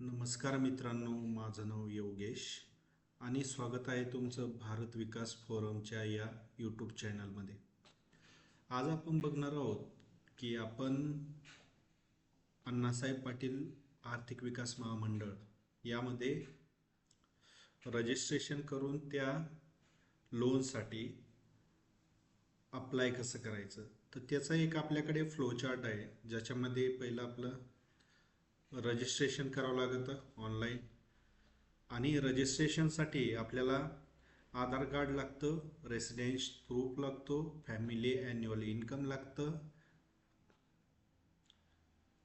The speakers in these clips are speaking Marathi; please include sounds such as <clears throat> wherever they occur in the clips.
नमस्कार मित्रांनो माझं नाव योगेश आणि स्वागत आहे तुमचं भारत विकास फोरमच्या या यूट्यूब चॅनलमध्ये आज आपण बघणार आहोत की आपण अण्णासाहेब पाटील आर्थिक विकास महामंडळ यामध्ये रजिस्ट्रेशन करून त्या लोनसाठी अप्लाय कसं करायचं? तर त्याचा एक आपल्याकडे फ्लोचार्ट आहे ज्याच्यामध्ये पहिलं आपलं रजिस्ट्रेशन करावं लागतं ऑनलाईन आणि रजिस्ट्रेशनसाठी आपल्याला आधार कार्ड लागतं रेसिडेन्स प्रूफ लागतो फॅमिली ॲन्युअल इन्कम लागतं.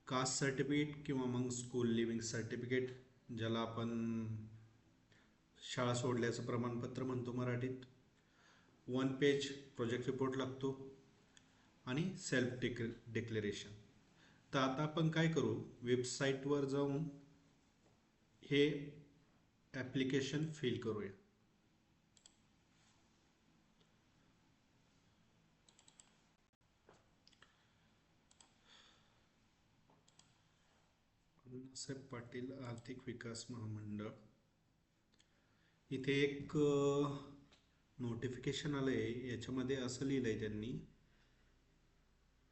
कास्ट सर्टिफिकेट किंवा मग स्कूल लिव्हिंग सर्टिफिकेट ज्याला आपण शाळा सोडल्याचं प्रमाणपत्र म्हणतो मराठीत. वन पेज प्रोजेक्ट रिपोर्ट लागतो. आणि सेल्फ डिक डिक्लेरेशन तर आता आपण काय करू? वेबसाईटवर जाऊन हे ॲप्लिकेशन फिल करूया. अण्णासाहेब पाटील आर्थिक विकास महामंडळ. इथे एक नोटिफिकेशन आलं आहे याच्यामध्ये असं लिहिलं आहे त्यांनी.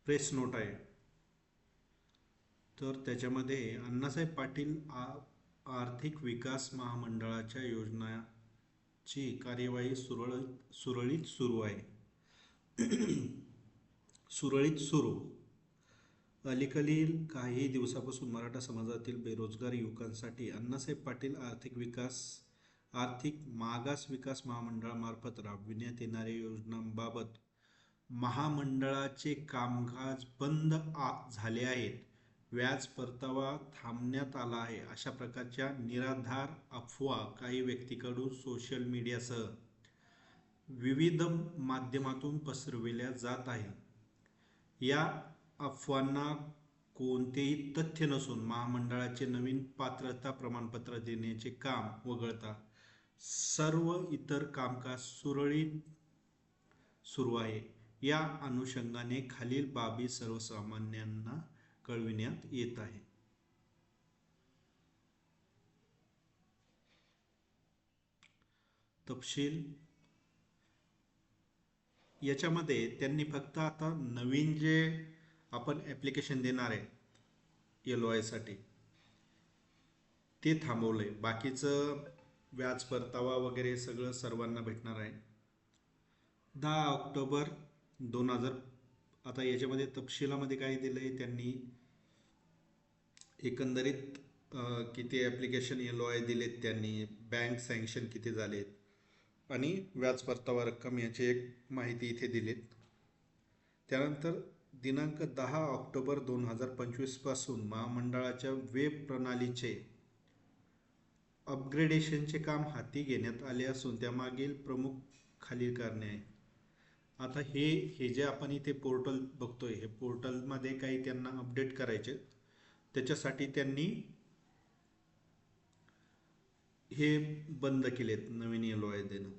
प्रेस नोट आहे. तर त्याच्यामध्ये अण्णासाहेब पाटील आ आर्थिक विकास महामंडळाच्या योजनाची कार्यवाही सुरळीत सुरळीत सुरू आहे. <clears throat> सुरळीत सुरू. अलीकडील काही दिवसापासून मराठा समाजातील बेरोजगार युवकांसाठी अण्णासाहेब पाटील आर्थिक विकास आर्थिक मागास विकास महामंडळामार्फत राबविण्यात येणाऱ्या योजनांबाबत महामंडळाचे कामकाज बंद आ झाले आहेत. व्याज परतावा थांबण्यात आला आहे. अशा प्रकारच्या निराधार अफवा काही व्यक्तीकडून सोशल मीडियासह विविध माध्यमातून पसरविल्या जात आहे या अफवांना कोणतेही तथ्य नसून महामंडळाचे नवीन पात्रता प्रमाणपत्र देण्याचे काम वगळता सर्व इतर कामकाज सुरळीत सुरू आहे. या अनुषंगाने खालील बाबी सर्वसामान्यांना कळविण्यात येत आहे. तपशील. याच्यामध्ये त्यांनी फक्त आता नवीन जे आपण ॲप्लिकेशन देणार आहे एल ओ आयसाठी ते थांबवलं आहे बाकीचं व्याज परतावा वगैरे सगळं सर्वांना भेटणार आहे. दहा ऑक्टोबर दोन हजार आता याच्यामध्ये तपशिलामध्ये काय दिलं आहे त्यांनी? एकंदरीत किती ॲप्लिकेशन एल आय दिलेत त्यांनी बँक सँक्शन किती झालेत आणि व्याज परतावा रक्कम याची एक माहिती इथे दिलीत. त्यानंतर दिनांक दहा ऑक्टोबर दोन हजार पंचवीसपासून महामंडळाच्या वेब प्रणालीचे अपग्रेडेशनचे काम हाती घेण्यात आले असून त्यामागील प्रमुख खालील कारणे आहेत. आता हे हे जे आपण इथे पोर्टल बघतोय हे पोर्टलमध्ये काही त्यांना अपडेट करायचे त्याच्यासाठी त्यांनी हे बंद केलेत नवीन एल ओ आय देणं.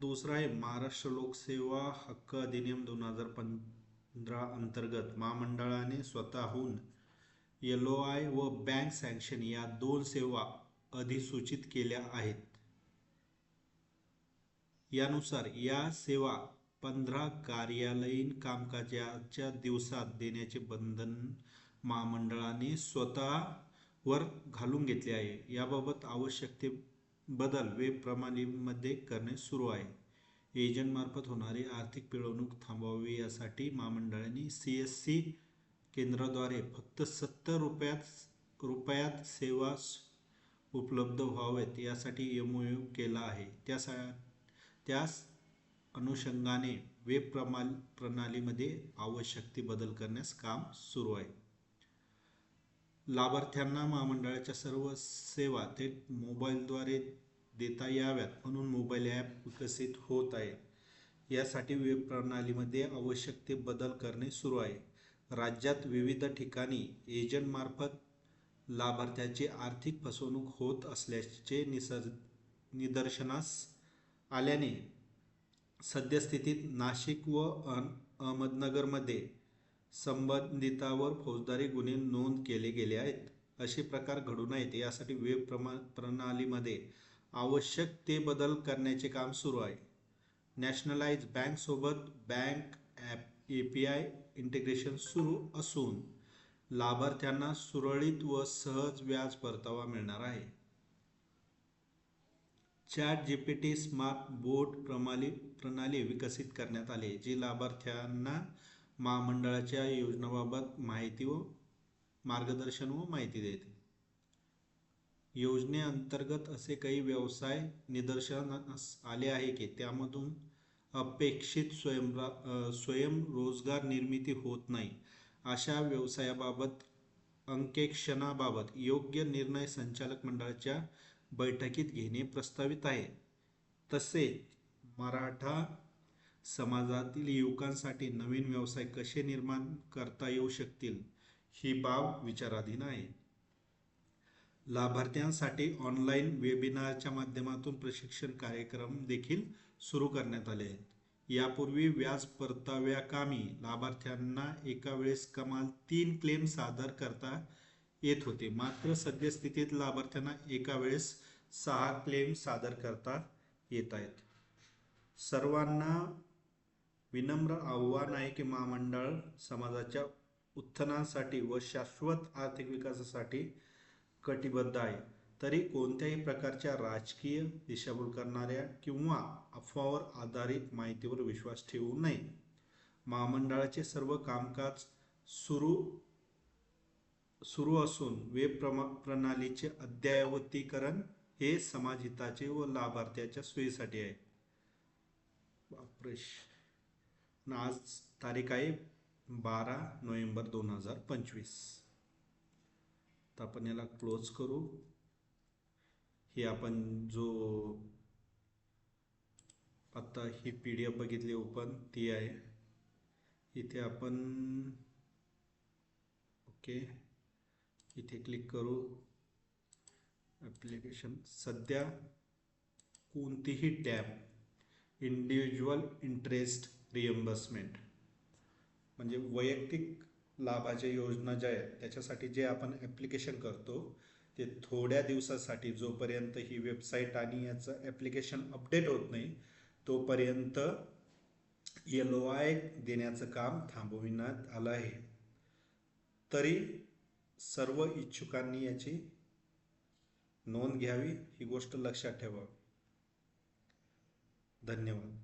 दुसरा आहे महाराष्ट्र लोकसेवा हक्क अधिनियम दोन हजार पंधरा अंतर्गत महामंडळाने स्वतःहून येलो आय व बँक सँक्शन या दोन सेवा अधिसूचित केल्या आहेत. यानुसार या सेवा पंधरा कार्यालयीन कामकाजाच्या दिवसात देण्याचे बंधन महामंडळाने स्वतःवर घालून घेतले आहे. याबाबत आवश्यक ते बदल वेब प्रणालीमध्ये करणे सुरू आहे. एजंटमार्फत होणारी आर्थिक पिळवणूक थांबवावी यासाठी महामंडळाने सी एस सी केंद्राद्वारे फक्त सत्तर रुपयात रुपयात सेवा उपलब्ध व्हावेत यासाठी एम केला आहे. त्यासा त्यास अनुषंगाने वेब प्रमा प्रणालीमध्ये आवश्यक ते बदल करण्यास काम सुरू आहे. लाभार्थ्यांना महामंडळाच्या सर्व सेवा थेट मोबाईलद्वारे देता याव्यात म्हणून मोबाईल ॲप विकसित होत आहे. यासाठी वेब प्रणालीमध्ये आवश्यक ते बदल करणे सुरू आहे. राज्यात विविध ठिकाणी एजंटमार्फत लाभार्थ्याची आर्थिक फसवणूक होत असल्याचे निसर् निदर्शनास आल्याने सद्यस्थितीत नाशिक व अहमदनगरमध्ये संबंधितावर फौजदारी गुन्हे नोंद केले गेले आहेत. असे प्रकार घडू नयेत. यासाठी वेब प्रमा प्रणालीमध्ये आवश्यक ते बदल करण्याचे काम सुरू आहे. Nationalise बँकसोबत bank app A P I integration सुरू असून लाभार्थ्यांना सुरळीत व सहज व्याज परतावा मिळणार आहे. चॅट जीपीटी स्मार्ट बोर्ड प्रणाली प्रणाली विकसित करण्यात आली जी लाभार्थ्यांना महामंडळाच्या योजनाबाबत माहिती व मार्गदर्शन व माहिती देते. योजनेअंतर्गत असे काही व्यवसाय निदर्शनास आले आहे की त्यामधून अपेक्षित स्वयंरा स्वयंरोजगार निर्मिती होत नाही. अशा व्यवसायाबाबत अंकेक्षणाबाबत योग्य निर्णय संचालक मंडळाच्या बैठकीत घेणे प्रस्तावित आहे. तसेच मराठा समाजातील युवकांसाठी नवीन व्यवसाय कसे निर्माण करता येऊ शकतील ही बाब विचाराधीन आहे. लाभार्थ्यांसाठी ऑनलाईन वेबिनारच्या माध्यमातून प्रशिक्षण कार्यक्रम देखील सुरू करण्यात आले आहेत. यापूर्वी व्याज परताव्याकामी लाभार्थ्यांना एका वेळेस कमाल तीन क्लेम सादर करता येत होते. मात्र सद्यस्थितीत लाभार्थ्यांना एका वेळेस सहा क्लेम सादर करता येत आहेत सर्वांना विनम्र आव्हान आहे की महामंडळ समाजाच्या उत्थानासाठी व शाश्वत आर्थिक विकासासाठी कटिबद्ध आहे. तरी कोणत्याही प्रकारच्या राजकीय दिशाभूल करणाऱ्या किंवा अफवावर आधारित माहितीवर विश्वास ठेवू नये. महामंडळाचे सर्व कामकाज सुरू सुरू असून वेब प्रमा प्रणालीचे अद्ययावतीकरण हे समाजहिताचे व लाभार्थ्याच्या सोयीसाठी आहे. बापरे! आज तारीख आहे बारा नोव्हेंबर दोन हजार पंचवीस. तर आपण याला क्लोज करू. हे आपण जो आता ही पी डी एफ बघितली ओपन ती आहे. इथे आपण ओके इथे क्लिक करू. ॲप्लिकेशन सध्या कोणतीही टॅब इंडिव्हिज्युअल इंटरेस्ट रिएम्बर्समेंट म्हणजे वैयक्तिक लाभाच्या योजना ज्या आहेत त्याच्यासाठी जे आपण ॲप्लिकेशन करतो ते थोड्या दिवसासाठी जोपर्यंत ही वेबसाईट आणि याचं ॲप्लिकेशन अपडेट होत नाही तोपर्यंत एल ओ आय देण्याचं काम थांबविण्यात आलं आहे. तरी सर्व इच्छुकांनी याची नोंद घ्यावी ही गोष्ट लक्षात ठेवावी. धन्यवाद.